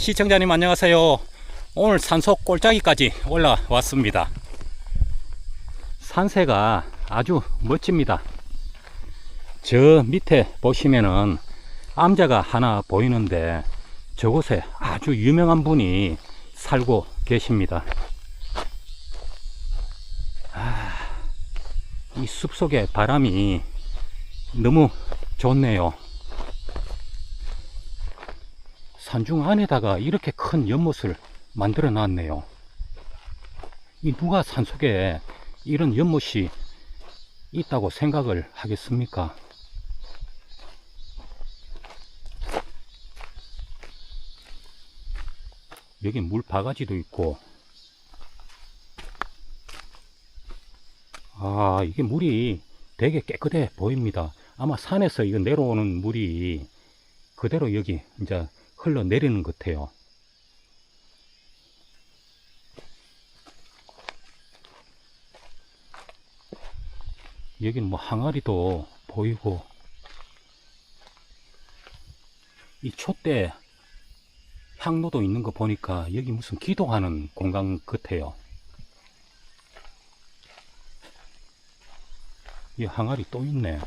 시청자님 안녕하세요. 오늘 산소 꼴짜기까지 올라왔습니다. 산세가 아주 멋집니다. 저 밑에 보시면은 암자가 하나 보이는데 저곳에 아주 유명한 분이 살고 계십니다. 아, 이 숲속의 바람이 너무 좋네요. 산중 안에다가 이렇게 큰 연못을 만들어 놨네요. 이 누가 산속에 이런 연못이 있다고 생각을 하겠습니까? 여기 물 바가지도 있고, 아, 이게 물이 되게 깨끗해 보입니다. 아마 산에서 이거 내려오는 물이 그대로 여기 이제 흘러내리는 것 같아요. 여긴 뭐 항아리도 보이고 이 촛대 향로도 있는 거 보니까 여기 무슨 기도하는 공간 같아요. 이 항아리 또 있네.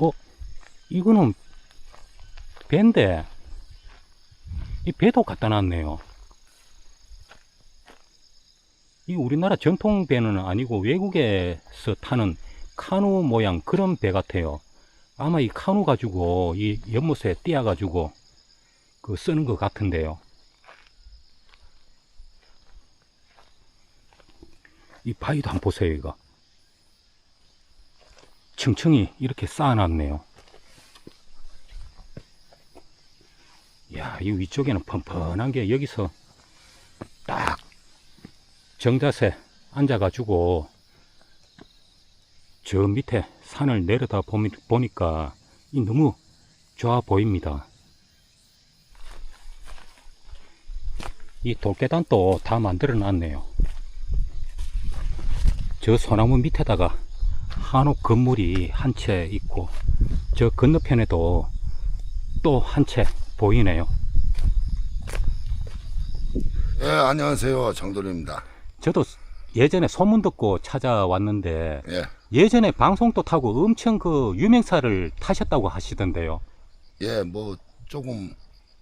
어, 이거는 배인데, 이 배도 갖다 놨네요. 이 우리나라 전통 배는 아니고 외국에서 타는 카누 모양 그런 배 같아요. 아마 이 카누 가지고 이 연못에 띄어 가지고 그 쓰는 것 같은데요. 이 바위도 한번 보세요, 이거. 층층이 이렇게 쌓아놨네요. 야, 이 위쪽에는 펀펀한 게 여기서 딱 정자세 앉아가지고 저 밑에 산을 내려다 보니까 이 너무 좋아 보입니다. 이 돌계단도 다 만들어 놨네요. 저 소나무 밑에다가 한옥 건물이 한 채 있고 저 건너편에도 또 한 채 보이네요. 예, 안녕하세요. 정돌입니다. 저도 예전에 소문 듣고 찾아왔는데 예, 예전에 방송도 타고 엄청 그 유명사를 타셨다고 하시던데요. 예, 뭐 조금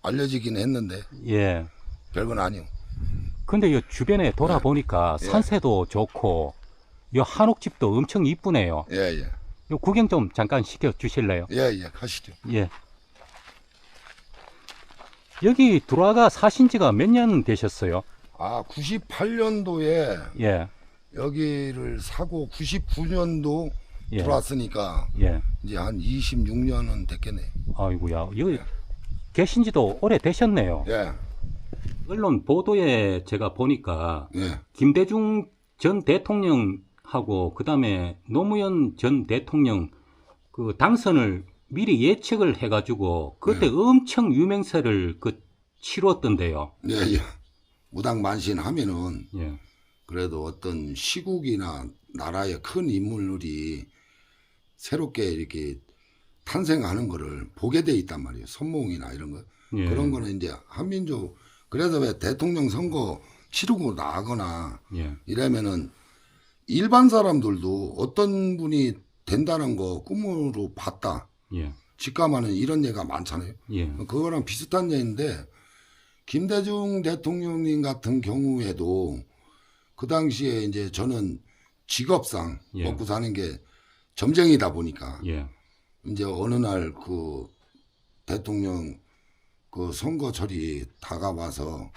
알려지긴 했는데 예. 별건 아니요. 근데 이 주변에 돌아보니까 예. 산세도 좋고 이 한옥집도 엄청 이쁘네요. 예, 예, 요 구경 좀 잠깐 시켜 주실래요? 예, 예, 가시죠. 예. 여기 들어와가 사신 지가 몇 년 되셨어요? 아, 98년도에 예. 여기를 사고 99년도 예. 들어왔으니까 예. 이제 한 26년은 됐겠네. 아이고야. 여기 계신 지도 오래 되셨네요. 예, 언론 보도에 제가 보니까 예, 김대중 전 대통령하고 그다음에 노무현 전 대통령 그 당선을 미리 예측을 해가지고 그때 엄청 유명세를 그 치루었던데요. 예, 예. 무당만신 하면은 예. 그래도 어떤 시국이나 나라의 큰 인물이 새롭게 이렇게 탄생하는 거를 보게 돼 있단 말이에요. 선몽이나 이런 거. 예. 그런 거는 이제 한민족 그래서 왜 대통령 선거 치르고 나거나 예. 이러면은 일반 사람들도 어떤 분이 된다는 거 꿈으로 봤다. 예. 직감하는 이런 예가 많잖아요. 예. 그거랑 비슷한 예인데 김대중 대통령님 같은 경우에도 그 당시에 이제 저는 직업상 예. 먹고 사는 게 점쟁이다 보니까 예. 이제 어느 날 그 대통령 그 선거철이 다가와서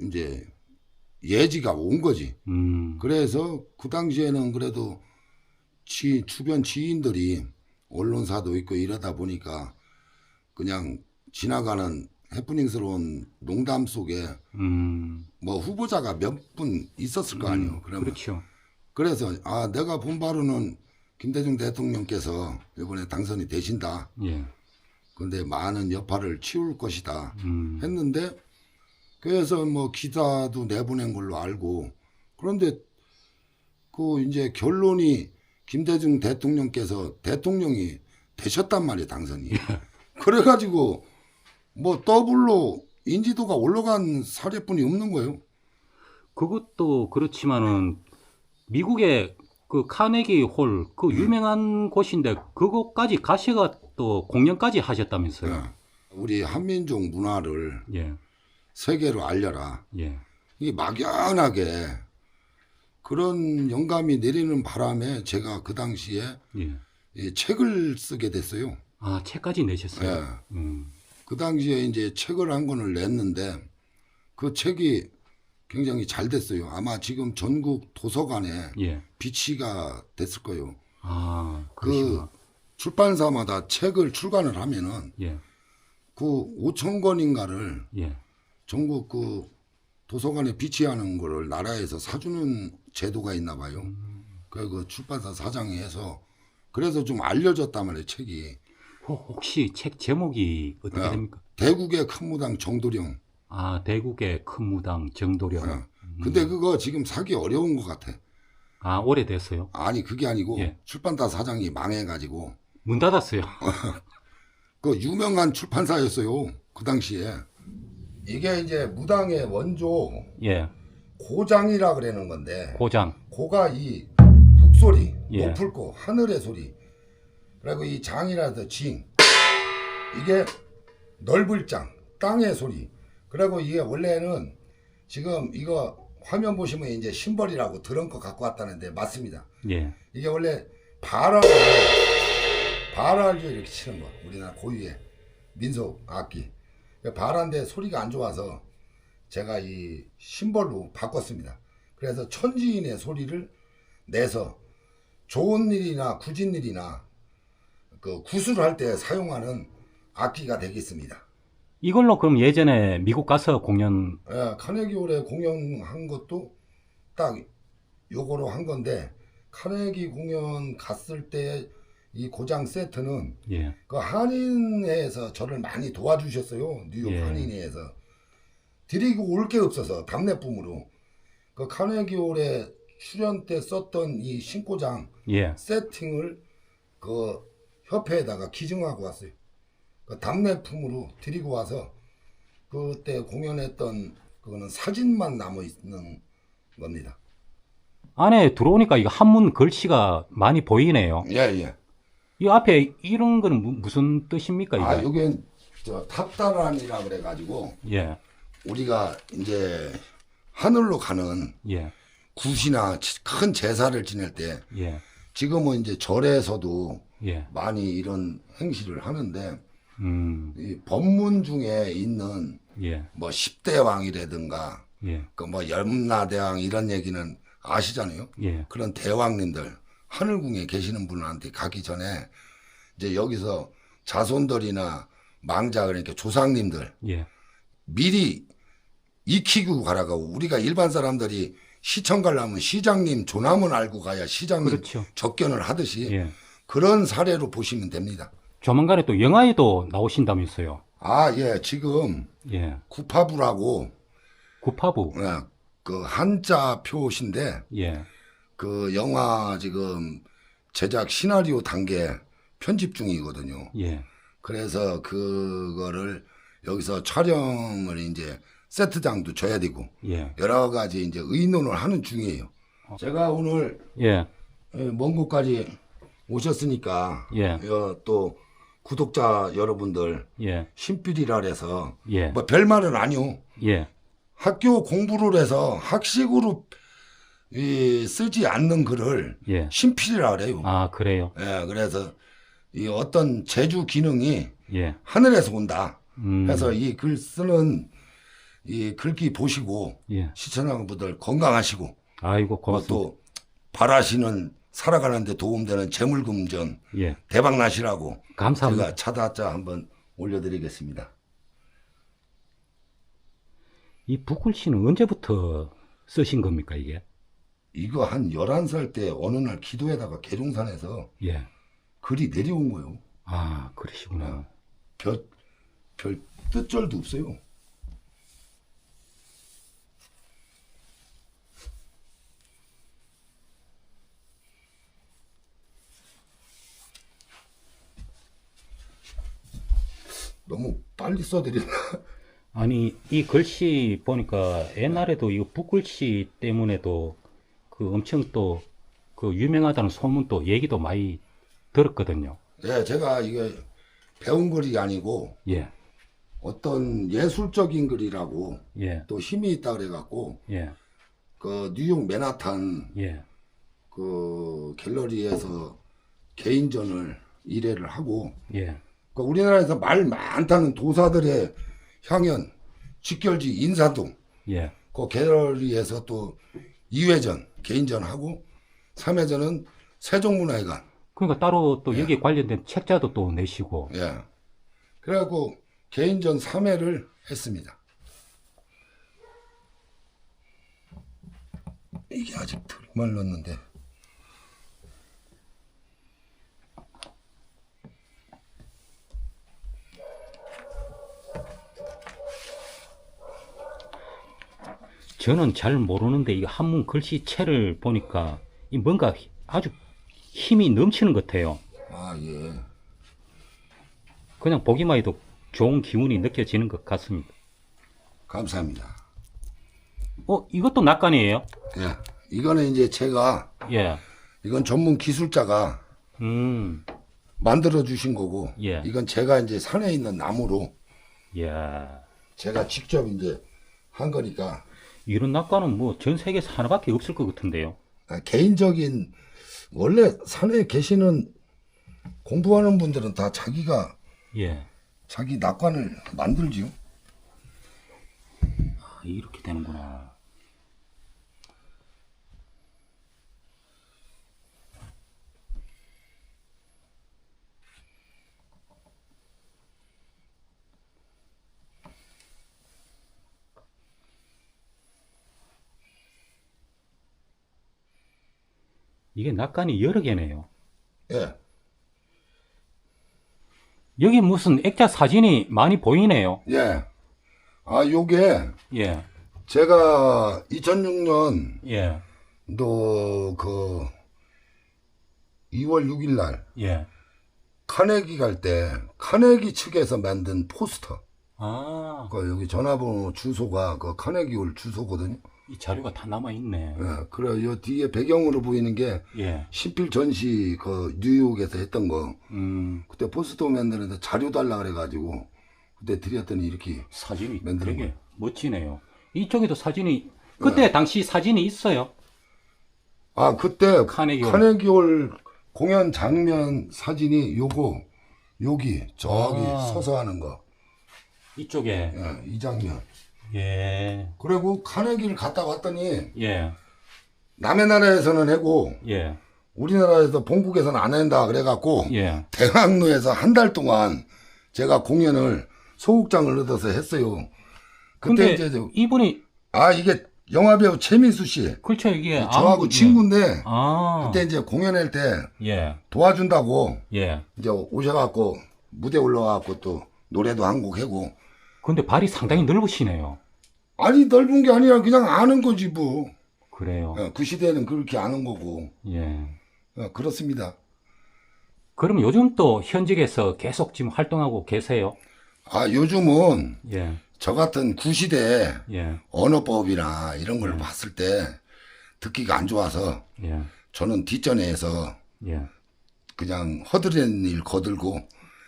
이제 예지가 온 거지. 음. 그래서 그 당시에는 그래도 지, 주변 지인들이 언론사도 있고 이러다 보니까 그냥 지나가는 해프닝스러운 농담 속에 음. 뭐 후보자가 몇 분 있었을 거 아니에요. 그러면 그렇죠. 그래서 아 내가 본 바로는 김대중 대통령께서 이번에 당선이 되신다. 예. 근데 많은 여파를 치울 것이다 음. 했는데 그래서 뭐 기사도 내보낸 걸로 알고 그런데 그 이제 결론이 김대중 대통령께서 대통령이 되셨단 말이에요, 당선이. 그래가지고 뭐 더블로 인지도가 올라간 사례뿐이 없는 거예요. 그것도 그렇지만은 미국의 그 카네기 홀그 음. 유명한 곳인데 그곳까지 가셔가 또 공연까지 하셨다면서요. 예. 우리 한민족 문화를 예. 세계로 알려라. 예. 이게 막연하게 그런 영감이 내리는 바람에 제가 그 당시에 예. 이 책을 쓰게 됐어요. 아, 책까지 내셨어요. 예. 음. 그 당시에 이제 책을 한 권을 냈는데 그 책이 굉장히 잘 됐어요. 아마 지금 전국 도서관에 예. 비치가 됐을 거예요. 아, 그 그러시구나. 출판사마다 책을 출간을 하면은 예. 그 5천 권인가를 예. 전국 그 도서관에 비치하는 거를 나라에서 사주는 제도가 있나 봐요. 그, 그 출판사 사장이 해서 그래서 좀 알려졌단 말이에요, 책이. 혹- 혹시 책 제목이 어떻게 야. 됩니까? 대국의 큰 무당 정도령. 아, 대국의 큰 무당 정도령. 어. 근데 그거 지금 사기 어려운 것 같아. 아, 오래됐어요. 아니, 그게 아니고 예. 출판사 사장이 망해가지고 문 닫았어요. 그 유명한 출판사였어요. 그 당시에. 이게 이제 무당의 원조 예. 고장이라 그러는 건데 고장. 고가 이 북소리, 예. 높을 고 하늘의 소리, 그리고 이 장이라서 징, 이게 넓을 장, 땅의 소리. 그리고 이게 원래는 지금 이거 화면 보시면 이제 심벌이라고 거 갖고 왔다는데 맞습니다. 예. 이게 원래 바라를 바라를 이렇게 치는 거. 우리나라 고유의 민속 악기. 바라인데 소리가 안 좋아서 제가 이 심벌로 바꿨습니다. 그래서 천지인의 소리를 내서 좋은 일이나 굳은 일이나 그 구슬을 할때 사용하는 악기가 되겠습니다. 이걸로 그럼 예전에 미국 가서 공연 예, 카네기 홀에 공연한 것도 딱 요거로 한 건데 카네기 공연 갔을 때 이 고장 세트는 예. 그 한인회에서 저를 많이 도와주셨어요. 뉴욕 예. 한인회에서 드리고 올 게 없어서 답례품으로 그 카네기 홀에 출연 때 썼던 이 신고장 예. 세팅을 그 협회에다가 기증하고 왔어요. 그 답례품으로 드리고 와서 그때 공연했던 그거는 사진만 남아 있는 겁니다. 안에 들어오니까 이거 한문 글씨가 많이 보이네요. 예 예. 이 앞에 이런 거는 무, 무슨 뜻입니까 이게? 아 여기 저 탑다란이라 그래가지고 예. 우리가 이제 하늘로 가는 예. 굿이나 치- 큰 제사를 지낼 때 예. 지금은 이제 절에서도 예. 많이 이런 행시를 하는데 음. 이 법문 중에 있는 예. 뭐 10대 왕이라든가 예. 그뭐 염라대왕 이런 얘기는 아시잖아요. 예. 그런 대왕님들 하늘궁에 계시는 분한테 가기 전에 이제 여기서 자손들이나 망자 그러니까 조상님들 예. 미리 익히고 가라고 우리가 일반 사람들이 시청 가려면 시장님 조남은 알고 가야 시장님 그렇죠. 접견을 하듯이 예. 그런 사례로 보시면 됩니다. 조만간에 또 영화에도 나오신다면서요. 아, 예, 지금 예. 구파부라고 구파부. 어, 그 한자 표시인데 예. 그 영화 지금 제작 시나리오 단계 편집 중이거든요. 예. 그래서 그거를 여기서 촬영을 이제 세트장도 줘야 되고 예. 여러 가지 이제 의논을 하는 중이에요. 제가 오늘 예. 먼 곳까지 오셨으니까 예. 어, 또 구독자 여러분들 예. 신필이라 해서 예. 뭐 별말은 아니요. 예. 학교 공부를 해서 학식으로 이, 쓰지 않는 글을 예. 신필이라 그래요. 아, 그래요. 예, 그래서 이 어떤 제주 기능이 예. 하늘에서 온다. 음. 해서 이 글 쓰는 이 글귀 보시고 예. 시청자분들 건강하시고 아이고, 뭐 고맙습니다. 또 바라시는 살아가는데 도움되는 재물금전 예. 대박 나시라고 감사합니다. 제가 차다자 한번 올려드리겠습니다. 이 붓글씨는 언제부터 쓰신 겁니까, 이게? 이거 한 11살 때 어느 날 기도에다가 계룡산에서 예. 글이 내려온 거예요. 아, 그러시구나. 별, 별 뜻절도 없어요. 너무 빨리 써드렸나? 아니 이 글씨 보니까 옛날에도 이거 붓글씨 때문에도 그 엄청 또 그 유명하다는 소문 또 얘기도 많이 들었거든요. 예, 제가 이게 배운 글이 아니고 예, 어떤 예술적인 글이라고 예, 또 힘이 있다 그래갖고 예, 그 뉴욕 맨하탄 예, 그 갤러리에서 개인전을 일회를 하고 예, 그 우리나라에서 말 많다는 도사들의 향연 직결지 인사동. 예. 그 갤러리에서 또 2회전 개인전 하고 3회전은 세종문화회관. 그러니까 따로 또 예. 여기에 관련된 책자도 또 내시고. 예. 그래갖고 개인전 3회를 했습니다. 이게 아직 덜 말랐는데 저는 잘 모르는데 이 한문 글씨체를 보니까 이 뭔가 아주 힘이 넘치는 것 같아요. 아 예 그냥 보기만 해도 좋은 기운이 느껴지는 것 같습니다. 감사합니다 어, 이것도 낙관이에요? 예 이거는 이제 제가 예. 이건 전문 기술자가 음, 만들어 주신 거고 예. 이건 제가 이제 산에 있는 나무로 야 제가 직접 이제 한 거니까 이런 낙관은 뭐 전 세계에서 하나밖에 없을 것 같은데요. 아, 개인적인 원래 산에 계시는 공부하는 분들은 다 자기가 예. 자기 낙관을 만들지요. 아, 이렇게 되는구나. 이게 낙관이 여러 개네요. 예. 여기 무슨 액자 사진이 많이 보이네요. 예. 아, 요게 예, 제가 2006년 예, 도그 2월 6일 날 예. 카네기 갈 때 카네기 측에서 만든 포스터. 아, 그 여기 전화번호 주소가 그 카네기홀 주소거든요. 이 자료가 다 남아 있네. 예. 그래 요 뒤에 배경으로 보이는 게 예, 신필 전시 그 뉴욕에서 했던 거. 음, 그때 포스터 만드는데 자료 달라 그래가지고 그때 드렸더니 이렇게 사진이 만드는 되게 멋지네요. 이쪽에도 사진이, 그때 당시 사진이 있어요. 아 그때 카네기 홀. 카네기홀 공연 장면 사진이 요거 여기 저기 아. 서서 하는 거 이쪽에. 예, 이 장면 예, 그리고 카네기를 갔다 왔더니 예, 남의 나라에서는 하고 예, 우리나라에서 본국에서는 안 한다 그래갖고 예. 대학로에서 한 달 동안 제가 공연을 소극장을 얻어서 했어요. 근데 그때 이제 저- 이분이, 아 이게 영화배우 최민수 씨 그렇죠, 이게. 저하고 아무- 친구인데 아, 그때 이제 공연할 때 예, 도와준다고 예. 이제 오셔갖고 무대 올라와갖고 또 노래도 한 곡 하고 근데 발이 상당히 넓으시네요. 아니 넓은 게 아니라 그냥 아는 거지 뭐. 그래요. 어, 그 시대는 그렇게 아는 거고 예. 어, 그렇습니다. 그럼 요즘 또 현직에서 계속 지금 활동하고 계세요? 아 요즘은 예, 저 같은 구시대 예, 언어법이나 이런 음. 걸 봤을 때 듣기가 안 좋아서 예, 저는 뒷전에서 예. 그냥 허드렛 일 거들고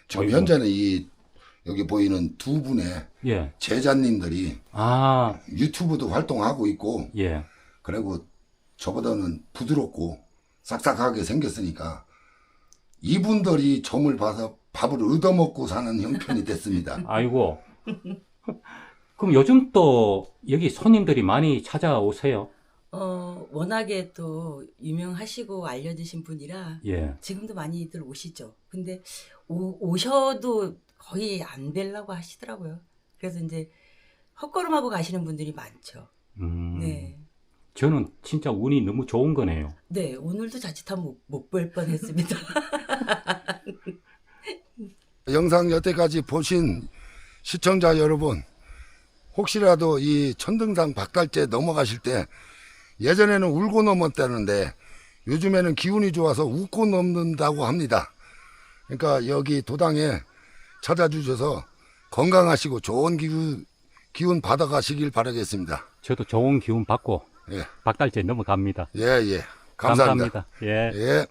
지금. 현재는 이 여기 보이는 두 분의 예. 제자님들이 아, 유튜브도 활동하고 있고 예. 그리고 저보다는 부드럽고 싹싹하게 생겼으니까 이분들이 점을 봐서 밥을 얻어먹고 사는 형편이 됐습니다. 아이고. 그럼 요즘 또 여기 손님들이 많이 찾아오세요? 어, 워낙에 또 유명하시고 알려지신 분이라 예. 지금도 많이들 오시죠. 근데 오, 오셔도 거의 안 뵈려고 하시더라고요. 그래서 이제 헛걸음하고 가시는 분들이 많죠. 음. 네. 저는 진짜 운이 너무 좋은 거네요. 네, 오늘도 자칫하면 못볼 뻔했습니다. 영상 여태까지 보신 시청자 여러분 혹시라도 이 천등산 박달재 넘어가실 때 예전에는 울고 넘었다는데 요즘에는 기운이 좋아서 웃고 넘는다고 합니다. 그러니까 여기 도당에 찾아주셔서 건강하시고 좋은 기운 기운 받아가시길 바라겠습니다. 저도 좋은 기운 받고 예, 박달재 넘어갑니다. 예, 예. 감사합니다. 감사합니다. 예. 예.